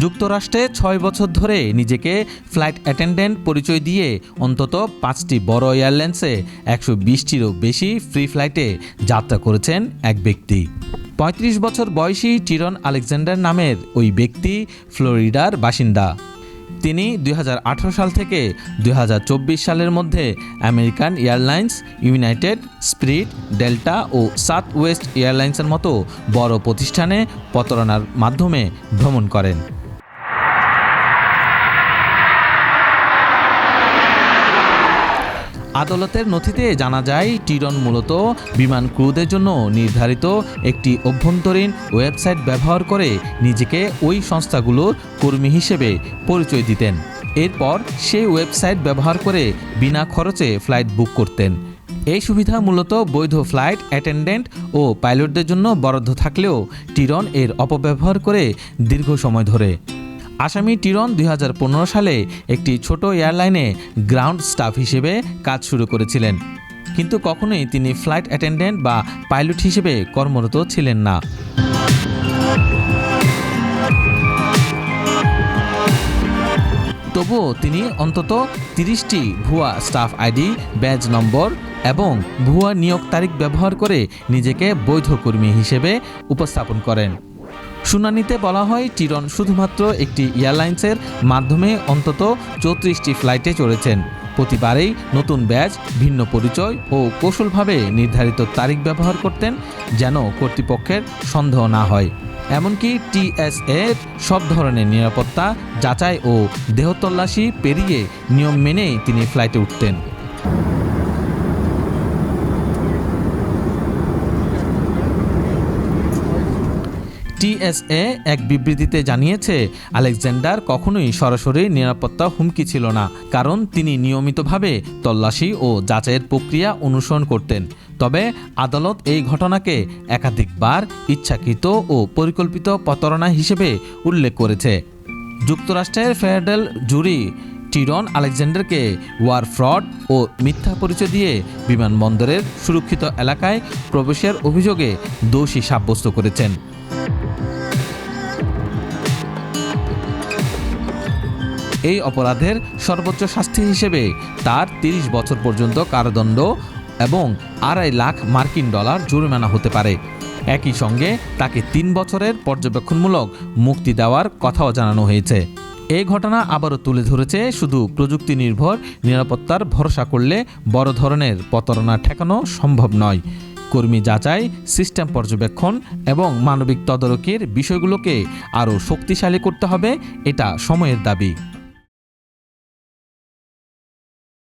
যুক্তরাষ্ট্রে ছয় বছর ধরে নিজেকে ফ্লাইট অ্যাটেন্ডেন্ট পরিচয় দিয়ে অন্তত পাঁচটি বড় এয়ারলাইন্সে একশো বিশটিরও বেশি ফ্রি ফ্লাইটে যাত্রা করেছেন এক ব্যক্তি। পঁয়ত্রিশ বছর বয়সী টিরন আলেকজান্ডার নামের ওই ব্যক্তি ফ্লোরিডার বাসিন্দা। তিনি দুই হাজার আঠেরো সাল থেকে দু হাজার চব্বিশ সালের মধ্যে American airlines, United Spirit, Delta ও সাউথ ওয়েস্ট এয়ারলাইন্সের মতো বড় প্রতিষ্ঠানে প্রতারণার মাধ্যমে ভ্রমণ করেন। আদালতের নথিতে জানা যায়, টিরন মূলত বিমান ক্রুদের জন্য নির্ধারিত একটি অভ্যন্তরীণ ওয়েবসাইট ব্যবহার করে নিজেকে ওই সংস্থাগুলোর কর্মী হিসেবে পরিচয় দিতেন। এরপর সেই ওয়েবসাইট ব্যবহার করে বিনা খরচে ফ্লাইট বুক করতেন। এই সুবিধা মূলত বৈধ ফ্লাইট অ্যাটেন্ডেন্ট ও পাইলটদের জন্য বরাদ্দ থাকলেও টিরন এর অপব্যবহার করে দীর্ঘ সময় ধরে। আসামি টিরন দুই হাজার পনেরো সালে একটি ছোট এয়ারলাইনে গ্রাউন্ড স্টাফ হিসেবে কাজ শুরু করেছিলেন। কিন্তু কখনোই তিনি ফ্লাইট অ্যাটেন্ডেন্ট বা পাইলট হিসেবে কর্মরত ছিলেন না। তবুও তিনি অন্তত তিরিশটি ভুয়া স্টাফ আইডি, ব্যাজ নম্বর এবং ভুয়া নিয়োগ তারিখ ব্যবহার করে নিজেকে বৈধ কর্মী হিসেবে উপস্থাপন করেন। শুনানিতে বলা হয়, টিরন শুধুমাত্র একটি এয়ারলাইন্সের মাধ্যমে অন্তত চৌত্রিশটি ফ্লাইটে চড়েছেন। প্রতিবারেই নতুন ব্যাচ, ভিন্ন পরিচয় ও কৌশলভাবে নির্ধারিত তারিখ ব্যবহার করতেন যেন কর্তৃপক্ষের সন্দেহ না হয়। এমনকি টিএসএ সব ধরনের নিরাপত্তা, যাচাই ও দেহতল্লাশি পেরিয়ে নিয়ম মেনেই তিনি ফ্লাইটে উঠতেন। টিএসএ এক বিবৃতিতে জানিয়েছে, আলেকজান্ডার কখনোই সরাসরি নিরাপত্তা হুমকি ছিল না, কারণ তিনি নিয়মিতভাবে তল্লাশি ও যাচাইয়ের প্রক্রিয়া অনুসরণ করতেন। তবে আদালত এই ঘটনাকে একাধিকবার ইচ্ছাকৃত ও পরিকল্পিত প্রতারণা হিসেবে উল্লেখ করেছে। যুক্তরাষ্ট্রের ফেডারেল জুরি টিরন আলেকজান্ডারকে ওয়ার ফ্রড ও মিথ্যা পরিচয় দিয়ে বিমানবন্দরের সুরক্ষিত এলাকায় প্রবেশের অভিযোগে দোষী সাব্যস্ত করেছেন। এই অপরাধের সর্বোচ্চ শাস্তি হিসেবে তার তিরিশ বছর পর্যন্ত কারাদণ্ড এবং আড়াই লাখ মার্কিন ডলার জরিমানা হতে পারে। একই সঙ্গে তাকে তিন বছরের পর্যবেক্ষণমূলক মুক্তি দেওয়ার কথাও জানানো হয়েছে। এই ঘটনা আবারও তুলে ধরেছে শুধু প্রযুক্তি নির্ভর নিরাপত্তার ভরসা করলে বড় ধরনের প্রতারণা ঠেকানো সম্ভব নয়। কর্মী যাচাই, সিস্টেম পর্যবেক্ষণ এবং মানবিক তদারকির বিষয়গুলোকে আরও শক্তিশালী করতে হবে, এটা সময়ের দাবি।